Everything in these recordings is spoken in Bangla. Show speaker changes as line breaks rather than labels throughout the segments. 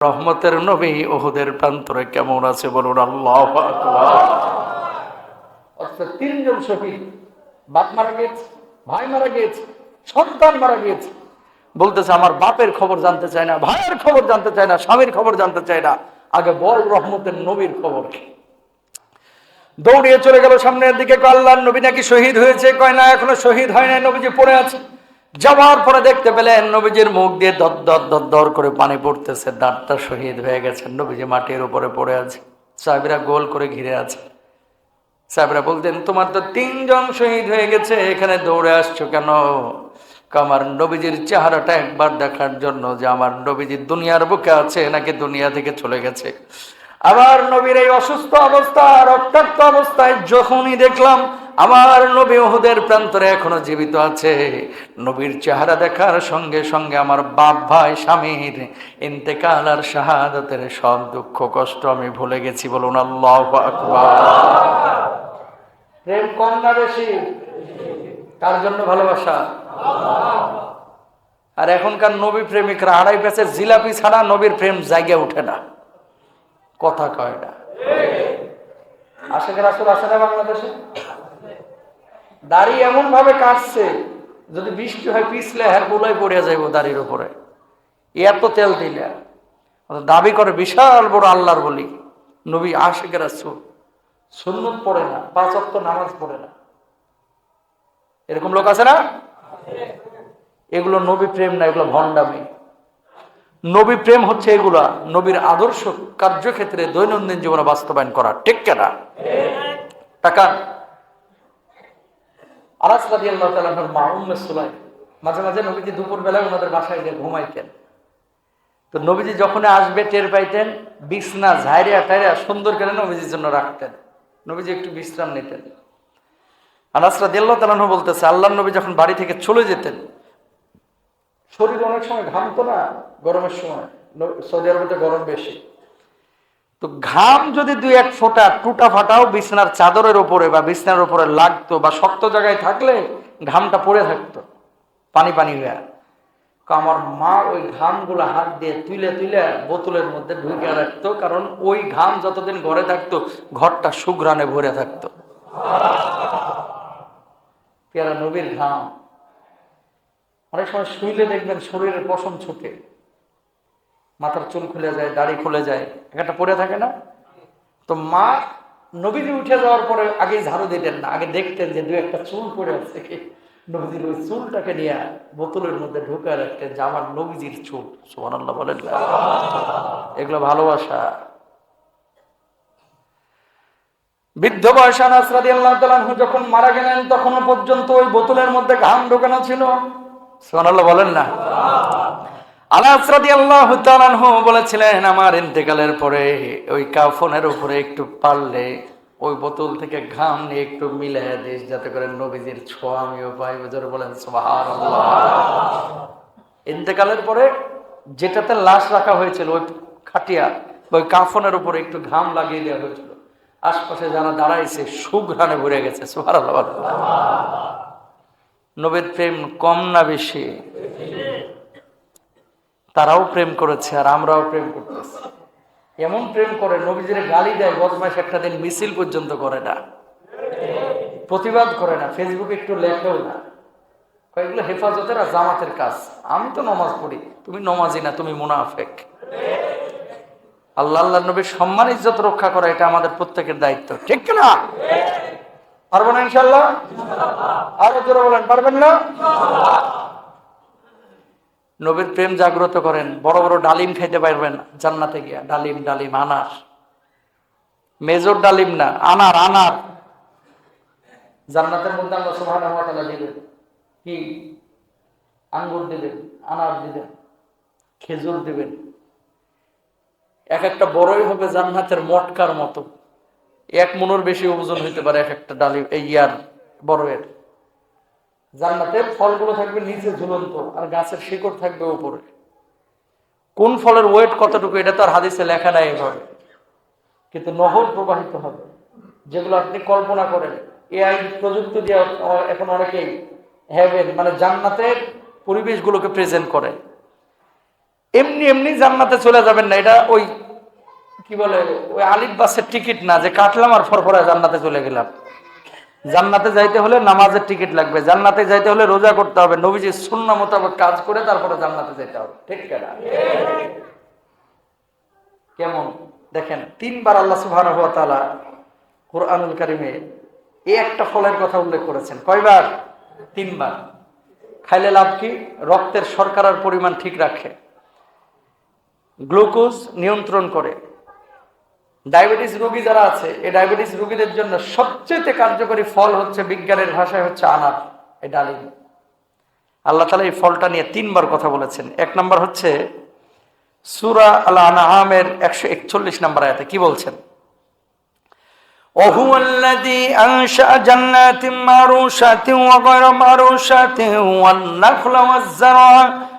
রহমতের নবী ওহুদের প্রান্তরে কেমন আছে বলুন আল্লাহ তিনজন শহীদ, বাপ মারা গিয়েছে, ভাই মারা গিয়েছে, সন্তান মারা গিয়েছে। বলতেছে, আমার বাপের খবর জানতে চায় না, ভাইয়ের খবর জানতে চায় না, স্বামীর খবর জানতে চায় না। আগে বল রহমতের নবীর খবর দৌড়িয়ে চলে গেল সামনের দিকে আল্লাহ নবী নাকি শহীদ হয়েছে? কয়, না, এখনও শহীদ হয় না নবীজি পড়ে আছে। যাওয়ার পরে দেখতে পেলেন নবীজির মুখ দিয়ে দর দর দর দর করে পানি পড়তেছে, দাঁতটা শহীদ হয়ে গেছে। নবীজি মাটির উপরে পড়ে আছে, সাহেবরা গোল করে ঘিরে আছে। সাহেবরা বলতেন, তোমার তো তিনজন শহীদ হয়ে গেছে, এখানে দৌড়ে আসছো কেন? আমার নবীজির চেহারাটা একবার দেখার জন্য যে আমার নবীজি দুনিয়ার বুকে আছে, নাকি দুনিয়া থেকে চলে গেছে? আবার নবীর এই অসুস্থ অবস্থা, রক্তাক্ত অবস্থায় যখনই দেখলাম আমার নবী ওহুদের প্রান্তরে এখনও জীবিত আছে। নবীর চেহারা দেখার সঙ্গে সঙ্গে আমার বাপ ভাই স্বামীর ইন্তেকাল আর শাহাদতের সব দুঃখ কষ্ট আমি ভুলে গেছি, বলুন আল্লাহ প্রেম কম না বেশি? কার জন্য ভালোবাসা। আর এখনকার নবী প্রেমিকরা আড়াই প্যাচের জিলাপি ছাড়া নবীর প্রেম জায়গা উঠে না। কথা কয় না। আশেখের আসল আসে না বাংলাদেশে? দাড়ি এমন ভাবে কাটছে, যদি বৃষ্টি হয় পিছলে হ্যাঁ গুলাই পড়িয়া যাইব দাড়ির উপরে। এত তেল দিলে। দাবি করে বিশাল বড় আল্লাহর বলি, নবী আশেখের আসল সুন্নত পড়ে না, পাঁচ অক্ত নামাজ পড়ে না। এরকম লোক আছে না? এগুলো নবী প্রেম না, এগুলো ভণ্ডামি। নবী প্রেম হচ্ছে এগুলা, নবীর আদর্শ কার্যক্ষেত্রে দৈনন্দিন জীবনে বাস্তবায়ন করা। ঠিক কেনা? টাকা আরাস রাজি আল্লাহ তালার মা উম্মে সুলাই মাঝে মাঝে নবীজি দুপুর বেলায় ওনাদের বাসায় গিয়ে ঘুমাইতেন। তো নবীজি যখন আসবে টের পাইতেন, বিছনা ঝাইরিয়া টাইরিয়া সুন্দর করে নবীজির জন্য রাখতেন। নবীজি একটু বিশ্রাম নিতেন। আনাসরা দিল্লা তালাহ বলতেছে আল্লাহ নবী যখন বাড়ি থেকে চলে যেতেন, শরীর অনেক সময় ঘামতো না গরমের সময় সৌদি আরবে গরম বেশি। তো ঘাম যদি দুই এক ফোঁটা টুটা ফাটাও বিছনার চাদরের উপরে বা বিছনার উপরে লাগতো বা শক্ত জায়গায় থাকলে ঘামটা পড়ে থাকতো, পানি পানি হয়ে আমার মা ওই ঘামগুলো হাত দিয়ে তুলে তুলে বোতলের মধ্যে ঢুকে রাখতো, কারণ ওই ঘাম যতদিন ঘরে থাকতো, ঘরটা সুঘ্রাণে ভরে থাকতো। পেয়ারা নবীর ঘাম। অনেক সময় শুইলে দেখবেন শরীরের পশম ছুটে। মাথার চুল খুলে যায়, দাড়ি খুলে যায়, একটা পড়ে থাকে না? তো মা নবীদি উঠে যাওয়ার পরে আগে ঝাড়ু দিতেন না, আগে দেখতেন যে দু একটা চুল পড়ে আছে। কি ওই চুলটাকে নিয়ে বোতলের মধ্যে ঢুকে রাখতেন যে আমার নবীজির চুল। সোহান আল্লাহ বলেন? এগুলো ভালোবাসা। বৃদ্ধ বয়সা নাসরাদি আল্লাহ তালাহু যখন মারা গেলেন, তখনও পর্যন্ত ওই বোতলের মধ্যে ঘাম ঢোকানো ছিল। সোনাল্লাহ বলেন না। আল্লাহ বলেছিলেন, আমার ইন্তেকালের পরে ওই কাফনের উপরে একটু পারলে, ওই বোতল থেকে ঘাম নিয়ে একটু মিলে দিস, যাতে করে নবীজির ছোঁয়া আমিও পাই। বুঝে বলেন ইন্তেকালের পরে যেটাতে লাশ রাখা হয়েছিল, ওই খাটিয়া, ওই কাফনের উপরে একটু ঘাম লাগিয়ে দেওয়া হয়েছিল। আশপাশে যারা দাঁড়াইছে, সুঘ্রাণে ভরে গেছে সোহার আল্লাহ নবীর প্রেম কম না বেশি? তারাও প্রেম করেছে আর আমরাও প্রেম করতেছি। এমন প্রেম করে নবীজির গালি দেয় বদমাস একটা দিন মিছিল পর্যন্ত করে না। প্রতিবাদ করে না ফেসবুকে একটু লেখেও না। কয়েকগুলো হেফাজতের আর জামাতের কাজ। আমি তো নমাজ পড়ি, তুমি নমাজি না, তুমি মুনাফেক। আল্লাহ আল্লাহ নবীর সম্মান, ইজ্জত রক্ষা করা, এটা আমাদের প্রত্যেকের দায়িত্ব। ঠিক না পারব না ইনশাল্লাহ আরও জোরে বলেন, পারবেন না? নবীর প্রেম জাগ্রত করেন, বড় বড় ডালিম খাইতে পারবেন জান্নাতে গিয়া, ডালিম ডালিম, আনার। মেজর ডালিম না, আনার আনার। জান্নাতের মধ্যে আল্লাহ তাআলা দিবেন কি? আঙ্গুর দিবেন আনার দিবেন খেজুর দিবেন। এক একটা বড়ই হবে জান্নাতের মটকার মতো। এক মনের বেশি ওজন হইতে পারে এক একটা ডালিম, এই ইয়ার বড়ের জান্নাতের ফলগুলো থাকবে নিচে ঝুলন্ত আর গাছের শিকড় থাকবে উপরে। কোন ফলের ওয়েট কতটুকু, এটা তো আর হাদিসে লেখা নাই এভাবে। কিন্তু নহর প্রবাহিত হবে, যেগুলো আপনি কল্পনা করেন। এআই প্রযুক্তি দিয়ে এখন অনেকেই হ্যাভেন মানে জান্নাতের পরিবেশগুলোকে প্রেজেন্ট করে। এমনি এমনি জান্নাতে চলে যাবেন না, এটা ওই, কি বলে, ওই আলিফ বাসের টিকিট না, যে কাটলাম আর ফরফরায় জান্নাতে চলে গেলাম। জান্নাতে যাইতে হলে নামাজের টিকিট লাগবে, জান্নাতে যাইতে হলে রোজা করতে হবে নবীজির শূন্য মোতাবেক কাজ করে তারপরে জান্নাতে যেতে হবে, ঠিক কেমন? দেখেন, তিনবার আল্লাহ তাআলা কোরআনুল কারিমে এই একটা ফলের কথা উল্লেখ করেছেন। কয়বার? তিনবার। খাইলে লাভ কি? রক্তের শর্করার পরিমাণ ঠিক রাখে। গ্লুকোজ নিয়ন্ত্রণ করে। ডায়াবেটিস রোগী যারা আছে এই ডায়াবেটিস রোগীদের জন্য সবচেয়ে কার্যকরী ফল হচ্ছে বিজ্ঞানের ভাষায় হচ্ছে আনার এই ডালিম আল্লাহ তালা এই ফলটা নিয়ে তিনবার কথা বলেছেন এক নম্বর হচ্ছে সুরা আল আনআমের একশো একচল্লিশ নম্বর আয়াতে কি বলছেন وهو الذي أنشأ جنات معروشات وغير معروشات والنخل والزرع مت-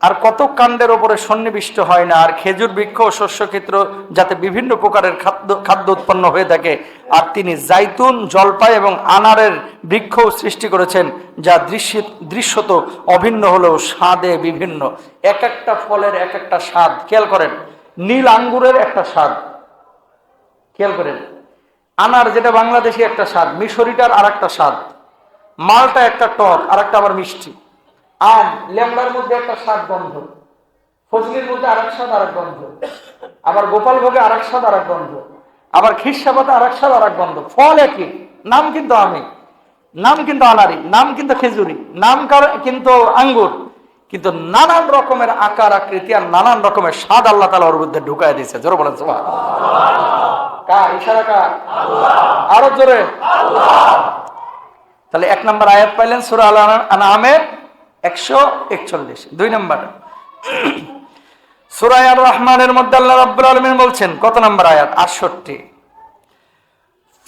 আর কত কাণ্ডের ওপরে সন্নিবিষ্ট হয় না, আর খেজুর বৃক্ষ ও শস্যক্ষেত্র যাতে বিভিন্ন প্রকারের খাদ্য খাদ্য উৎপন্ন হয়ে থাকে, আর তিনি জাইতুন, জলপাই এবং আনারের বৃক্ষও সৃষ্টি করেছেন, যা দৃশ্য, দৃশ্যত অভিন্ন হলেও স্বাদে বিভিন্ন। এক একটা ফলের এক একটা স্বাদ, খেয়াল করেন, নীল আঙ্গুরের একটা স্বাদ। খেয়াল করেন, আনার যেটা বাংলাদেশি একটা স্বাদ, মিশরিটার আর একটা স্বাদ, মালটা একটা টক আর একটা আবার মিষ্টি। আম, লেমড়ার মধ্যে একটা স্বাদ গন্ধ। ফজলির মধ্যে আর এক স্বাদ আর এক গন্ধ। আবার গোপাল ভোগে আর এক স্বাদ আর এক গন্ধ। আবার খিরসা পাতা আর এক স্বাদ আর এক গন্ধ। ফল একই, নাম কিন্তু আমি, নাম কিন্তু আনারি, নাম কিন্তু খেজুরি, নাম কিন্তু আঙ্গুর। কিন্তু নানান রকমের আকার, আকৃতি আর নানান রকমের স্বাদ আল্লাহ তালা ওর মধ্যে ঢুকাই দিয়েছে। জোরে বলেন কার? ইশারা আরও জোরে? তাহলে এক নম্বর আয়াত পাইলেন সুরা আল আনামের একশো একচল্লিশ দুই নম্বর সুরায় আর রহমানের মধ্যে আল্লাহ রাব্বুল আলামিন বলছেন কত নম্বর আয়াত আটষট্টি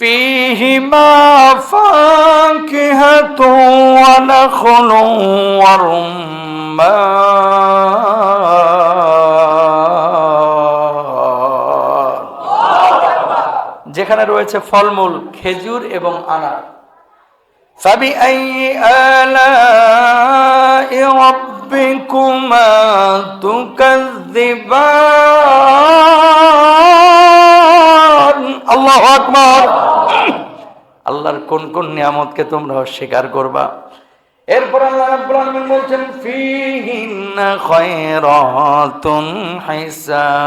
فيهما فاكهة ونخل ورمان যেখানে রয়েছে ফলমূল খেজুর এবং আনার فبأي آلاء ربكما تكذبان الله أكبر আল্লাহর কোন কোন নিয়ামতকে তোমরা অস্বীকার করবা এরপর আল্লাহ রাব্বুল আলামিন বলছেন ফিহিন্না খায়রাতুন হিসান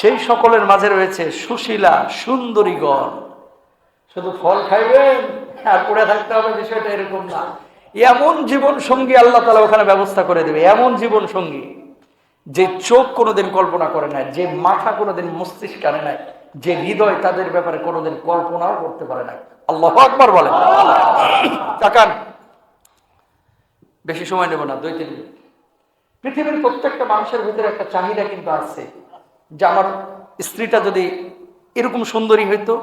সেই সকলের মাঝে রয়েছে সুশীলা সুন্দরীগণ। শুধু ফল খাইবেন আর পড়ে থাকতে হবে, বিষয়টা এরকম না। এমন জীবন সঙ্গী আল্লাহ তালা ওখানে ব্যবস্থা করে দেবে, এমন জীবন সঙ্গী যে চোখ কোনোদিন কল্পনা করে নাই, যে মাথা কোনোদিন মস্তিষ্ক আনে নাই, যে হৃদয় তাদের ব্যাপারে কোনোদিন কল্পনাও করতে পারে না আল্লাহ আকবার বলেন। তাকান বেশি সময় নেব না, দুই, তিন মিনিট। পৃথিবীর প্রত্যেকটা মানুষের ভিতরে একটা চাহিদা কিন্তু আছে। যে আমার স্ত্রীটা যদি এরকম সুন্দরী হইতো,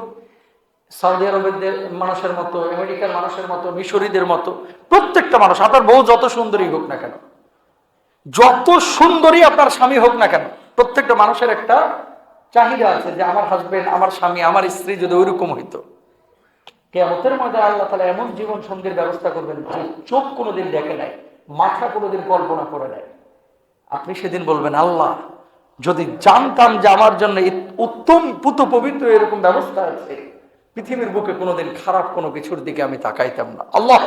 সৌদি আরবের মানুষের মতো, আমেরিকার মানুষের মতো, মিশরীদের মতো, প্রত্যেকটা মানুষ, আপনার বউ যত সুন্দরী হোক না কেন, যত সুন্দরী আপনার স্বামী হোক না কেন, প্রত্যেকটা মানুষের একটা চাহিদা আছে যে আমার হাজবেন্ড আমার স্বামী, আমার স্ত্রী যদি ওইরকম হইতো। কেমতের মধ্যে আল্লাহ তালা এমন জীবন সঙ্গীর ব্যবস্থা করবেন যে চোখ কোনোদিন দেখে নাই, মাথা কোনোদিন কল্পনা করে নাই। আপনি সেদিন বলবেন, আল্লাহ যদি জানতাম যে আমার জন্য উত্তম পুত পবিত্র এরকম ব্যবস্থা আছে, পৃথিবীর বুকে কোনোদিন খারাপ কোনো কিছুর দিকে আমি তাকাইতাম না। আল্লাহ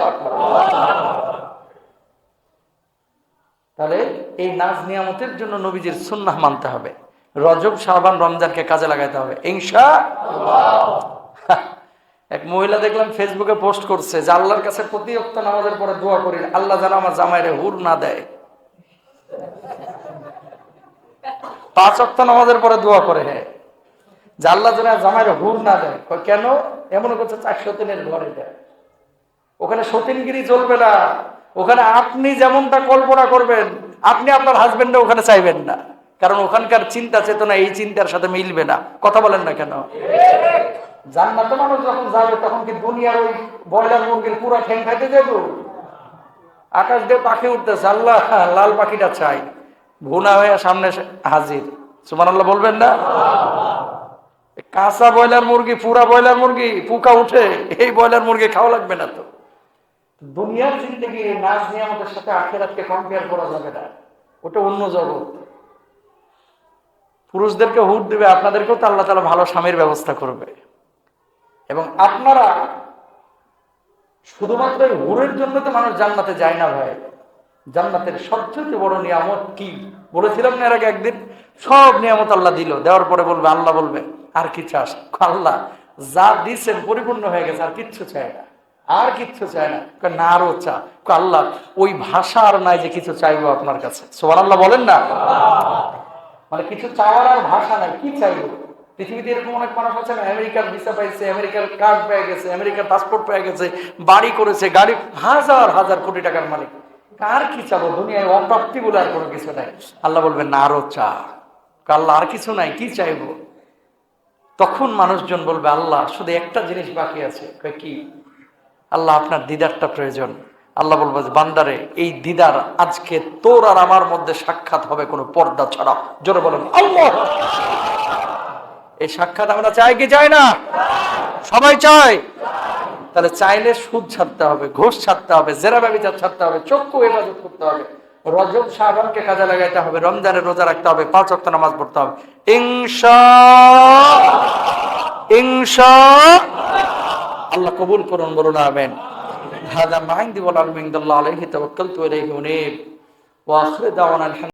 তাহলে এই নাজ নিয়ামতের জন্য নবীজির সুন্নাহ মানতে হবে। রজব শাহবান রমজানকে কাজে লাগাইতে হবে। ইনশা এক মহিলা দেখলাম ফেসবুকে পোস্ট করছে যে আল্লাহর কাছে প্রতি অক্ত নামাজের পরে দোয়া করি, আল্লাহ যেন আমার জামাইরে হুর না দেয়। পাঁচ অক্ত নামাজের পরে দোয়া করে হ্যাঁ। যে আল্লাহ যেন জামাইরে হুর না দেয় কেন? এমন করছে চারশো দিনের ঘর এটা ওখানে সতীনগিরি চলবে না। ওখানে আপনি যেমনটা কল্পনা করবেন, আপনি আপনার হাজবেন্ডে ওখানে চাইবেন না। কারণ ওখানকার চিন্তা, চেতনা, এই চিন্তার সাথে মিলবে না। কথা বলেন না কেন? জান্নাতে মানুষ যখন যাবে, তখন কি দুনিয়ার ওই ব্রয়লার মুরগির পুরা ঠ্যাং খাইতে যাব? আকাশ দিয়ে পাখি উঠতেছে, আল্লাহ, লাল পাখিটা চাই। ভুনা হয়ে সামনে হাজির। সুমান আল্লাহ বলবেন না? কাঁচা ব্রয়লার মুরগি, পুরা ব্রয়লার মুরগি, পুকা উঠে, এই ব্রয়লার মুরগি খাওয়া লাগবে না তো। দুনিয়ার জিন্দগি নাচ নিয়ামতের সাথে আখেরাতকে কম্পেয়ার করা যাবে না। ওটা অন্য জগৎ। পুরুষদেরকে হুট দিবে, আপনাদেরকেও তো আল্লাহ তালা ভালো স্বামীর ব্যবস্থা করবে। এবং আপনারা শুধুমাত্র হুরের জন্য তো মানুষ জান্নাতে যায় না ভাই। জান্নাতের সবচেয়ে বড় নিয়ামত কি? বলেছিলাম না এর আগে একদিন? সব নিয়ামত আল্লাহ দিল। দেওয়ার পরে বলবে, আল্লাহ বলবে, আর কি চাস আল্লাহ, যা দিচ্ছেন পরিপূর্ণ হয়ে গেছে, আর কিচ্ছু চায় না। আর কিচ্ছু চায় না। না, আরও চা। আল্লাহ, ওই ভাষা আর নাই যে কিছু চাইব আপনার কাছে। সোমান আল্লাহ বলেন না? মানে কিছু চাওয়ার আর ভাষা নাই, কি চাইব? পৃথিবীতে এরকম অনেক মানুষ আছে না, আমেরিকার ভিসা পাইছে, আমেরিকার কার্ড পেয়ে গেছে, আমেরিকার পাসপোর্ট পেয়ে গেছে, বাড়ি করেছে, গাড়ি, হাজার হাজার কোটি টাকার মালিক। আর কি চাবো? দুনিয়ায় অপ্রাপ্তি বলে আর কোনো কিছু নাই। আল্লাহ বলবেন, না, আরও চা। আল্লাহ আর কিছু নাই, কি চাইব? তখন মানুষজন বলবে, আল্লাহ, শুধু একটা জিনিস বাকি আছে। কি? আল্লাহ, আপনার দিদারটা প্রয়োজন। আল্লাহ বলব, বান্দারে, এই দিদার আজকে তোর আর আমার মধ্যে সাক্ষাৎ হবে কোনো পর্দা ছাড়া। জোরে বলেন, আল্লাহ! এই সাক্ষাৎ আমরা চাই কি চাই না? সবাই চায়। তাহলে চাইলে সুদ ছাড়তে হবে ঘুষ ছাড়তে হবে জেরা ব্যবচার ছাড়তে হবে চক্ষু হেফাজত করতে হবে রজব সাবানকে কাজে লাগাইতে হবে রমজানের রোজা রাখতে হবে পাঁচ অক্ট নামাজ পড়তে হবে ইনশা ইনশা আল্লাহ কবুল করুন বলুন আমেন هذا ما عندي والعلم عند الله عليه توكلت وإليه أنيب وآخر دعوانا الحمد